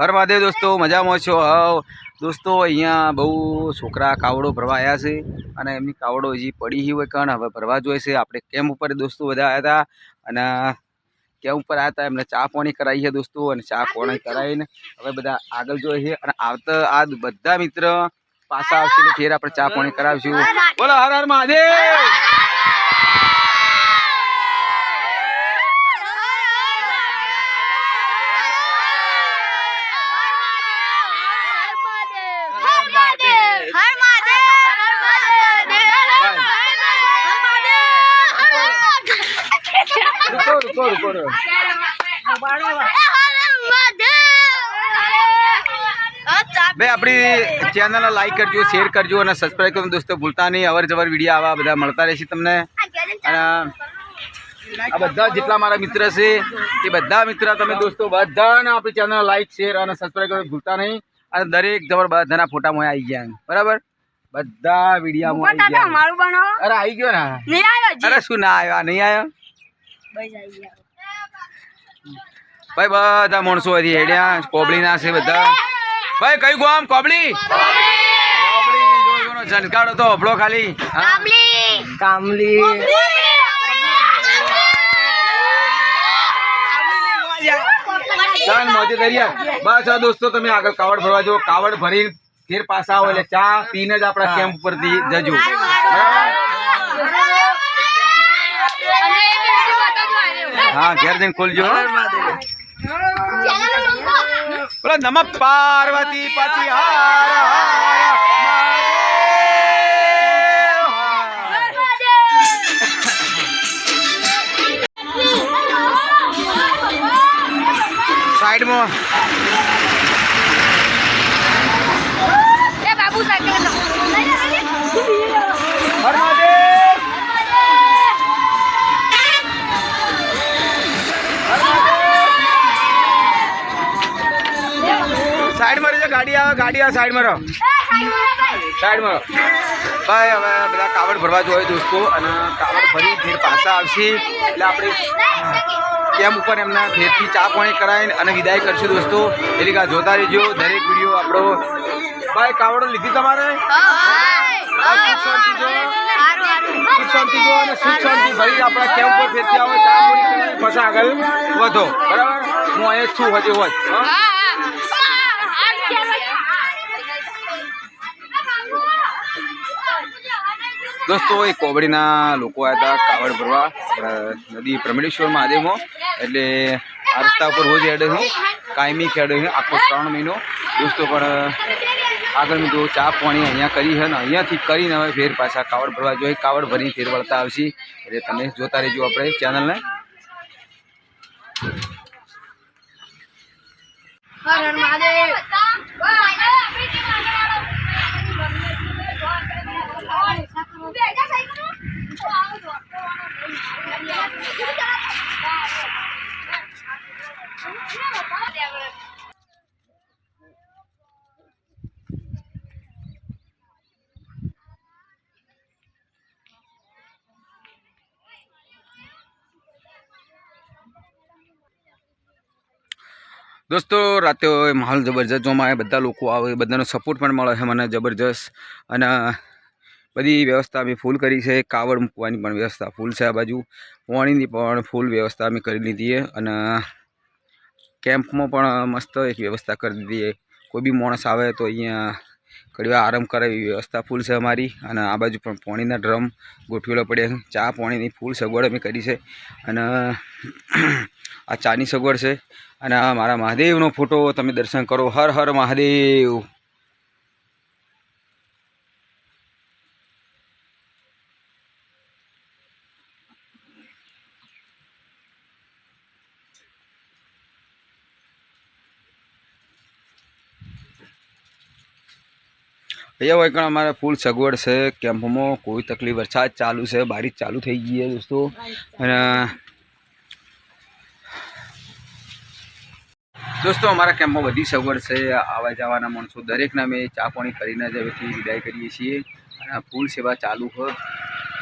હર મહાદેવ દોસ્તો, મજામાં છો? હવ. દોસ્તો, અહીંયા બહુ છોકરા કાવડો ભરવા આવ્યા છે અને એમની કાવડો હજી પડી હોય કણ, હવે ભરવા જોઈએ છે. આપણે કેમ્પ ઉપર દોસ્તો બધા આવ્યા હતા અને કેમ્પ ઉપર આવ્યા હતા એમને ચા પાણી કરાવી છે દોસ્તો અને ચા પાણી કરાવીને હવે બધા આગળ જોઈએ છે અને આવતા આ બધા મિત્ર પાછા આવશે ફેર આપણે ચા પાણી કરાવીશું. બોલો, હર હર મહાદેવ! રૂકો રૂકો રૂકો. બે આપણી ચેનલ લાઈક કરજો શેર કરજો અને સબસ્ક્રાઈબ કરજો. દોસ્તો ભૂલતા નહીં. અવર જવર વીડિયો આવા બધા મળતા રહેશે તમને. અને આ બધા જેટલા મારા મિત્ર છે એ બધા મિત્ર તમે દોસ્તો બધાને આપણી ચેનલ લાઈક શેર અને સબસ્ક્રાઈબ કરવાનું ભૂલતા નહીં. અને દરેક જબર બધાના ફોટામાં આવી ગયા. બરાબર? બધા વિડીયામાં આવી ગયા. અરે આવી ગયો ને. અરે શું ના આવ્યો? નહીં આવ્યો. ભાઈ બધા માણસો હતી હેડ્યા. કોબળી ના છે બધા. ભાઈ કયું ગામ? કોબળી? ઝનકાડો તો હફળો ખાલી. કામલી. બસ આ દોસ્તો તમે આગળ કાવડ ભરવા જો કાવડ ભરી ફેર પાછા આવો એટલે ચા પીને જ આપણા કેમ્પ પરથી જજો. હા ઘેર જઈને ખોલજો. બોલો નમ પાર્વતી પતિ હાર સાઈડમાં ગાડી આવે ગાડી આવે સાઈડમાં રહો સાઈડમાં રહો ભાઈ હવે બધા કાવડ ભરવા જોઈએ દોસ્તો અને કાવડ ભરી ફેર પાછા આવશે. એટલે આપણે કેમ ઉપર એમના ફેરથી ચા પાણી કરાવીને અને વિદાય કરશું દોસ્તો. એટલે કે જોતા રહેજો દરેક વીડિયો આપણો. ભાઈ કાવડો લીધી તમારે? સુખ શાંતિ જો. સુખ શાંતિ જો અને સુખ શાંતિ. ભરી આપણા કેમ્પ પર ફેરથી આવો ચા પાણી કરીને પછી આગળ વધો. બરાબર? હું અહીંયા છું હજી હોત હા. દોસ્તો, એ કોબડીના લોકો આવ્યા હતા કાવડ ભરવા નદી પ્રમેલેશ્વર મહાદેવમાં. એટલે આ રસ્તા ઉપર રોજ હેડે હું, કાયમી ખેડે હું, આખો શ્રાવણ મહિનો. દોસ્તો, પણ આગળ જો ચા પાણી અહીંયા કરી છે ને, અહીંયાથી કરીને હવે ફેર પાછા કાવડ ભરવા જોઈએ. કાવડ ભરીને ફેર વળતા આવશે. એટલે તમે જોતા રહેજો આપણે ચેનલને. હર હર મહાદેવ. દોસ્તો, રાતે હોય, માહોલ જબરજસ્ત જોવા આવે બધા લોકો આવે, બધાનો સપોર્ટ પણ મળે છે, મને જબરજસ્ત. અને બધી વ્યવસ્થા અમે ફૂલ કરી છે. કાવડ મૂકવાની પણ વ્યવસ્થા ફૂલ છે આ બાજુ. પાણીની પણ ફૂલ વ્યવસ્થા અમે કરી લીધી અને કેમ્પમાં પણ મસ્ત એક વ્યવસ્થા કરી દીધી કોઈ બી માણસ આવે તો અહીંયા કડીવા આરામ કરે એવી વ્યવસ્થા ફૂલ છે અમારી. અને આ બાજુ પણ પાણીના ડ્રમ ગોઠવેલા પડ્યા ચા પાણીની ફૂલ સગવડ અમે કરી છે. અને આ ચાની સગવડ છે. અને મારા મહાદેવનો ફોટો તમે દર્શન કરો. હર હર મહાદેવ. અહીંયા હોય પણ અમારે ફૂલ સગવડ છે કેમ્પમાં કોઈ તકલીફ વરસાદ ચાલુ છે, બારીક ચાલુ થઈ ગઈ છે દોસ્તો. અને દોસ્તો, અમારા કેમ્પમાં બધી સગવડ છે, આવવા જવાના માણસો દરેકને અમે ચા પાણી કરીને જ હવેથી વિદાય કરીએ છીએ. અને ફૂલ સેવા ચાલુ છે.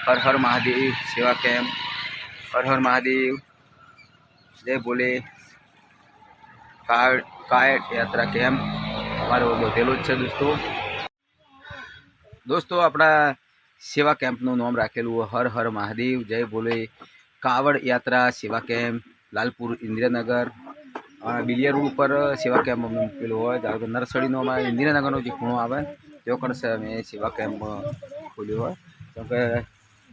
હર હર મહાદેવ સેવા કેમ્પ હર હર મહાદેવ. જય બોલે કાયટ યાત્રા કેમ્પ અમારો બધેલો જ છે દોસ્તો. દોસ્તો, આપણા સેવા કેમ્પનું નામ રાખેલું હર હર મહાદેવ, જય ભોલે, કાવડ યાત્રા સેવા કેમ્પ, લાલપુર ઇન્દિરાનગર બિલિયા રોડ ઉપર સેવા કેમ્પ અમે મૂકેલું હોય. ધારો કે નરસડીનો અમારે ઇન્દિરાનગરનો જે ખૂણો આવે, તેઓ કણસે અમે સેવા કેમ્પ ખોલ્યો હોય. કેમ કે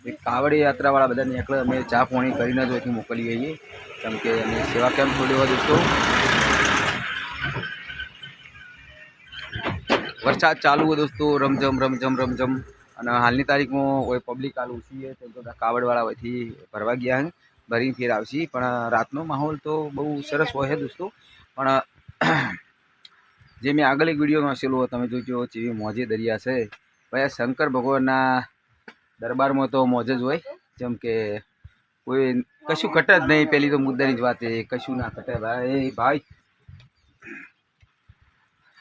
એ કાવડ યાત્રાવાળા બધાને નીકળે અમે ચા પાણી કરીને જ અહીંથી મોકલીએ છીએ. કેમ કે અમે સેવા કેમ્પ ખોલ્યો હોય દોસ્તો. વરસાદ ચાલુ હોય દોસ્તો, રમઝમ રમઝમ રમઝમ. અને હાલની તારીખમાં કોઈ પબ્લિક હાલ ઓછી છે તો કાવડવાળા હોયથી ભરવા ગયા છે ભરી ફેર આવશે. પણ રાતનો માહોલ તો બહુ સરસ હોય છે દોસ્તો. પણ જે મેં આગળ એક વીડિયો વાંચેલો હોય, તમે જોજો, જેવી મોજે દરિયા છે. ભાઈ શંકર ભગવાનના દરબારમાં તો મોજ જ હોય. જેમ કે કોઈ કશું ઘટે જ નહીં. પેલી તો મુદ્દાની જ વાત એ, કશું ના ઘટે. ભાઈ ભાઈ.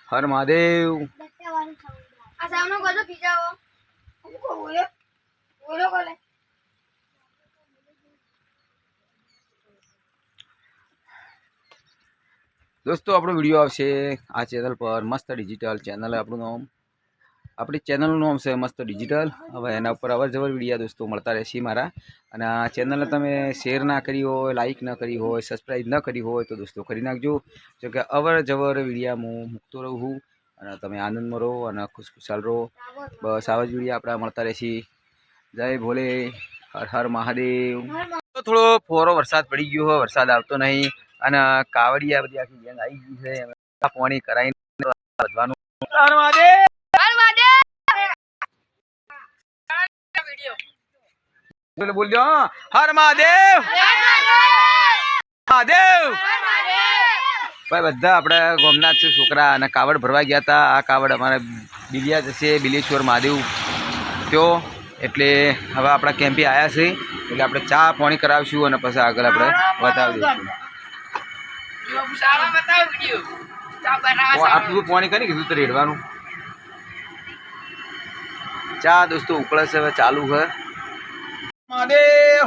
હર મહાદેવ. આ સામનો કોજો પીજાઓ કો બોલ્યો બોલો. કોલે દોસ્તો આપણો વીડિયો આવશે આ ચેનલ પર મસ્ત ડિજિટલ ચેનલ આપણું નામ. આપણી ચેનલનું નામ છે મસ્ત ડિજિટલ. હવે એના ઉપર અવર જવર વિડીયા દોસ્તો મળતા રહેશે મારા. અને આ ચેનલને તમે શેર ના કરી હોય લાઇક ન કરી હોય સબસ્ક્રાઈબ ન કરી હોય તો દોસ્તો કરી નાખજો. જોકે અવરજવર અવર જવર વિડીયા હું મૂકતો રહું છું. અને તમે આનંદમાં રહો અને ખુશખુશાલ રહો. બસ આવા જ વિડીયા આપણા મળતા રહેશે. જય ભોલે હર હર મહાદેવ. થોડો ફોરો વરસાદ પડી ગયો હોય વરસાદ આવતો નહીં. અને કાવડિયા બધી આખી ગેંગ આવી ગઈ છે. પાણી કરાવીને વધવાનું. બોલજો. હર મહાદેવ! મહાદેવ! ભાઈ બધા આપણે ગોમનાથ છે છોકરા અને કાવડ ભરવા ગયા હતા. આ કાવડ અમારે બિલિયા જશે બિલેશ્વર મહાદેવ. તો એટલે હવે આપણા કેમ્પે આવ્યા છે. એટલે આપણે ચા પાણી કરાવશું અને પછી આગળ આપણે બતાવી દઈશું. આટલું પાણી કરી કીધું તો રેડવાનું? ચા દોસ્તો ઉકળે છે હવે ચાલુ છે. મહાદેવ!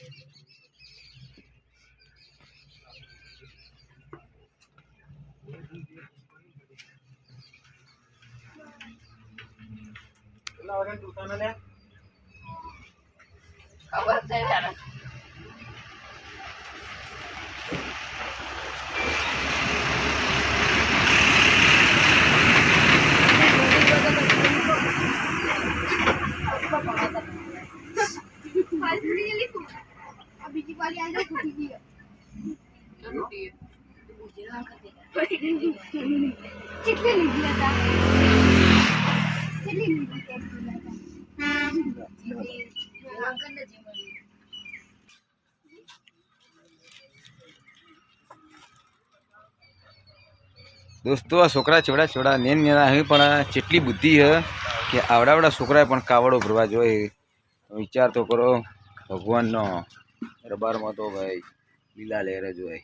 કાવડ ભરવા કાલે શનિવાર કાલે તો પડવા જવાનું કાલે ખબર છે તારે બીજી વાલી આવી ફૂટી ગઈ કેટલી લીધી હતા કેટલી લીધી દોસ્તો, આ છોકરા ચેવડા ચેવડા નેન નેના હે, પણ જેટલી બુદ્ધિ હે કે આવડાવડા છોકરાએ પણ કાવડો ભરવા જોઈએ. વિચાર તો કરો, ભગવાનનો દરબારમાં તો ભાઈ લીલા લહેરે જોઈએ